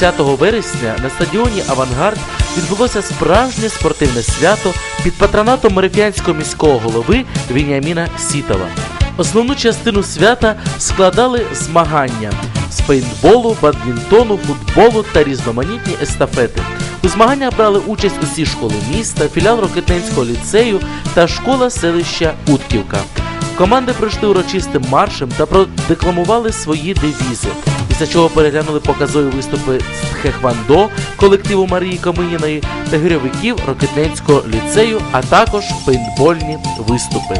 10 вересня на стадіоні Авангард відбулося справжнє спортивне свято під патронатом Мерефіанського міського голови Вініаміна Сітова. Основну частину свята складали змагання з пейнтболу, бадмінтону, футболу та різноманітні естафети. У змаганнях брали участь усі школи міста, філіал Рокетненського ліцею та школа селища Утківка. Команди пройшли урочистим маршем та продекламували свої девізи, після чого переглянули показові виступи з Тхехвандо колективу Марії Коминіної та гірьовиків Рокетненського ліцею, а також пейнтбольні виступи.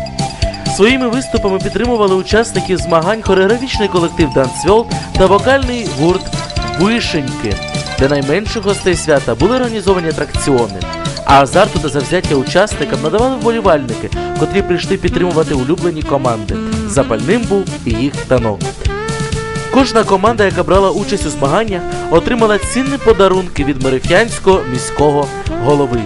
Своїми виступами підтримували учасників змагань хореографічний колектив Дансвьол та вокальний гурт Вишеньки. Для найменших гостей свята були організовані атракціони. А азарту та завзяття учасникам надавали вболівальники, котрі прийшли підтримувати улюблені команди. Запальним був і їх танок. Кожна команда, яка брала участь у змаганнях, отримала цінні подарунки від Мерефянського міського голови.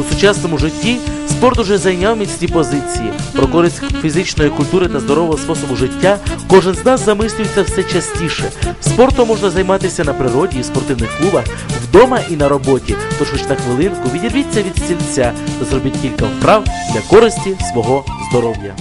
У сучасному житті спорт уже зайняв міцні позиції. Про користь фізичної культури та здорового способу життя кожен з нас замислюється все частіше. Спортом можна займатися на природі і спортивних клубах, вдома і на роботі. Тож хоч на хвилинку відірвіться від стільця та зробіть кілька вправ для користі свого здоров'я.